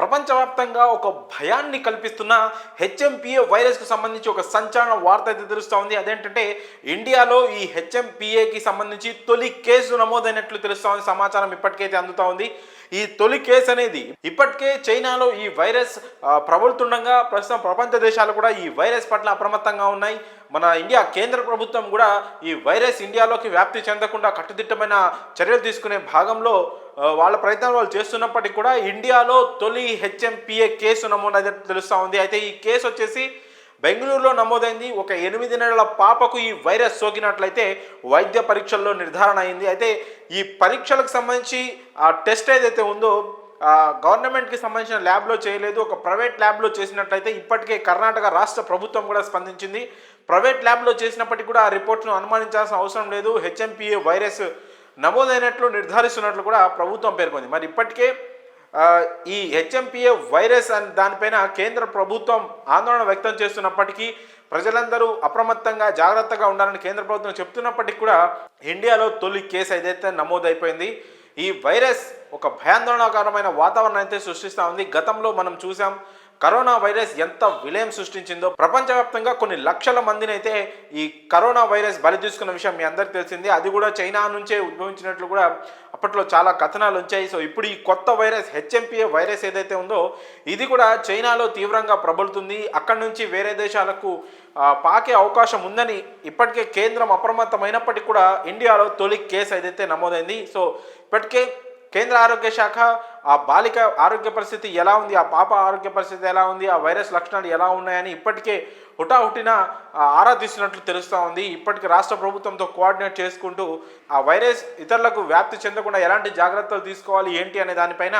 ప్రపంచవ్యాప్తంగా ఒక భయాన్ని కల్పిస్తున్న హెచ్ఎంపిఏ వైరస్కు సంబంధించి ఒక సంచలన వార్త అయితే తెలుస్తూ ఉంది. అదేంటంటే ఇండియాలో ఈ హెచ్ఎంపిఏకి సంబంధించి తొలి కేసు నమోదైనట్లు తెలుస్తా ఉంది. సమాచారం ఇప్పటికైతే అందుతూ ఉంది. ఈ తొలి కేసు అనేది ఇప్పటికే చైనాలో ఈ వైరస్ ప్రబలుతుండగా ప్రస్తుతం ప్రపంచ దేశాలు కూడా ఈ వైరస్ పట్ల అప్రమత్తంగా ఉన్నాయి. మన ఇండియా కేంద్ర ప్రభుత్వం కూడా ఈ వైరస్ ఇండియాలోకి వ్యాప్తి చెందకుండా కట్టుదిట్టమైన చర్యలు తీసుకునే భాగంలో వాళ్ళ ప్రయత్నాలు వాళ్ళు చేస్తున్నప్పటికీ కూడా ఇండియాలో తొలి హెచ్ఎంపిఏ కేసు నమోదైనట్టు తెలుస్తూ ఉంది. అయితే ఈ కేసు వచ్చేసి బెంగళూరులో నమోదైంది. ఒక ఎనిమిది నెలల పాపకు ఈ వైరస్ సోకినట్లయితే వైద్య పరీక్షల్లో నిర్ధారణ అయింది. అయితే ఈ పరీక్షలకు సంబంధించి ఆ టెస్ట్ ఏదైతే ఉందో గవర్నమెంట్కి సంబంధించిన ల్యాబ్లో చేయలేదు. ఒక ప్రైవేట్ ల్యాబ్లో చేసినట్లయితే ఇప్పటికే కర్ణాటక రాష్ట్ర ప్రభుత్వం కూడా స్పందించింది. ప్రైవేట్ ల్యాబ్లో చేసినప్పటికీ కూడా ఆ రిపోర్ట్ను అనుమానించాల్సిన అవసరం లేదు. హెచ్ఎంపీఏ వైరస్ నమోదైనట్లు నిర్ధారిస్తున్నట్లు కూడా ప్రభుత్వం పేర్కొంది. మరి ఇప్పటికే ఈ హెచ్ఎంపిఏ వైరస్ అని దానిపైన కేంద్ర ప్రభుత్వం ఆందోళన వ్యక్తం చేస్తున్నప్పటికీ ప్రజలందరూ అప్రమత్తంగా జాగ్రత్తగా ఉండాలని కేంద్ర ప్రభుత్వం చెప్తున్నప్పటికీ కూడా ఇండియాలో తొలి కేసు ఏదైతే నమోదైపోయింది ఈ వైరస్ ఒక భయాందోళనకరమైన వాతావరణం అయితే సృష్టిస్తూ ఉంది. గతంలో మనం చూసాం కరోనా వైరస్ ఎంత విలయం సృష్టించిందో ప్రపంచవ్యాప్తంగా కొన్ని లక్షల మందిని అయితే ఈ కరోనా వైరస్ బలి తీసుకున్న విషయం మీ అందరికీ తెలిసింది. అది కూడా చైనా నుంచే ఉద్భవించినట్లు కూడా అప్పట్లో చాలా కథనాలు వచ్చాయి. సో ఇప్పుడు ఈ కొత్త వైరస్ హెచ్ఎంపిఏ వైరస్ ఏదైతే ఉందో ఇది కూడా చైనాలో తీవ్రంగా ప్రబలుతుంది. అక్కడి నుంచి వేరే దేశాలకు పాకే అవకాశం ఉందని ఇప్పటికే కేంద్రం అప్రమత్తమైనప్పటికీ కూడా ఇండియాలో తొలి కేసు ఏదైతే నమోదైంది. సో ఇప్పటికే కేంద్ర ఆరోగ్య శాఖ ఆ బాలిక ఆరోగ్య పరిస్థితి ఎలా ఉంది ఆ పాప ఆరోగ్య పరిస్థితి ఎలా ఉంది ఆ వైరస్ లక్షణాలు ఎలా ఉన్నాయని ఇప్పటికే హుటాహుటిన ఆరా తీసినట్లు తెలుస్తూ ఉంది. ఇప్పటికే రాష్ట్ర ప్రభుత్వంతో కోఆర్డినేట్ చేసుకుంటూ ఆ వైరస్ ఇతరులకు వ్యాప్తి చెందకుండా ఎలాంటి జాగ్రత్తలు తీసుకోవాలి ఏంటి అనే దానిపైన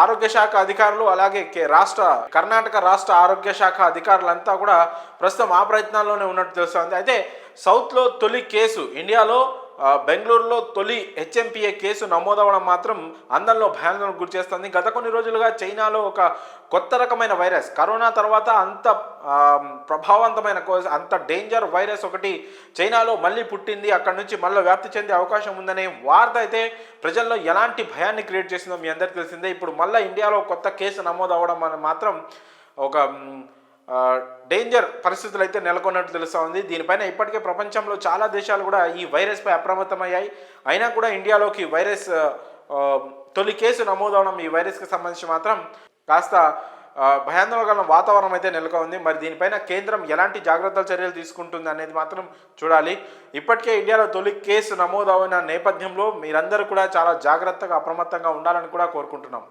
ఆరోగ్య శాఖ అధికారులు అలాగే కే- రాష్ట్ర కర్ణాటక రాష్ట్ర ఆరోగ్య శాఖ అధికారులంతా కూడా ప్రస్తుతం ఆ ప్రయత్నాల్లోనే ఉన్నట్టు తెలుస్తుంది అయితే సౌత్లో తొలి కేసు ఇండియాలో బెంగళూరులో తొలి హెచ్ఎంపీఏ కేసు నమోదవడం మాత్రం అందరిలో భయాందోళనకు గురి చేస్తుంది. గత కొన్ని రోజులుగా చైనాలో ఒక కొత్త రకమైన వైరస్ కరోనా తర్వాత అంత ప్రభావవంతమైన అంత డేంజర్ వైరస్ ఒకటి చైనాలో మళ్ళీ పుట్టింది. అక్కడ నుంచి మళ్ళీ వ్యాప్తి చెందే అవకాశం ఉందనే వార్త అయితే ప్రజల్లో ఎలాంటి భయాన్ని క్రియేట్ చేసిందో మీ అందరికీ తెలిసిందే. ఇప్పుడు మళ్ళీ ఇండియాలో కొత్త కేసు నమోదవడం అవ్వడం అని మాత్రం ఒక డేంజర్ పరిస్థితులు అయితే నెలకొన్నట్టు తెలుస్తూ ఉంది. దీనిపైన ఇప్పటికే ప్రపంచంలో చాలా దేశాలు కూడా ఈ వైరస్పై అప్రమత్తమయ్యాయి. అయినా కూడా ఇండియాలోకి వైరస్ తొలి కేసు నమోదవడం ఈ వైరస్కి సంబంధించి మాత్రం కాస్త భయాందోళన వాతావరణం అయితే నెలకొంది మరి దీనిపైన కేంద్రం ఎలాంటి జాగ్రత్తల చర్యలు తీసుకుంటుంది అనేది మాత్రం చూడాలి. ఇప్పటికే ఇండియాలో తొలి కేసు నమోదవైన నేపథ్యంలో మీరందరూ కూడా చాలా జాగ్రత్తగా అప్రమత్తంగా ఉండాలని కూడా కోరుకుంటున్నాం.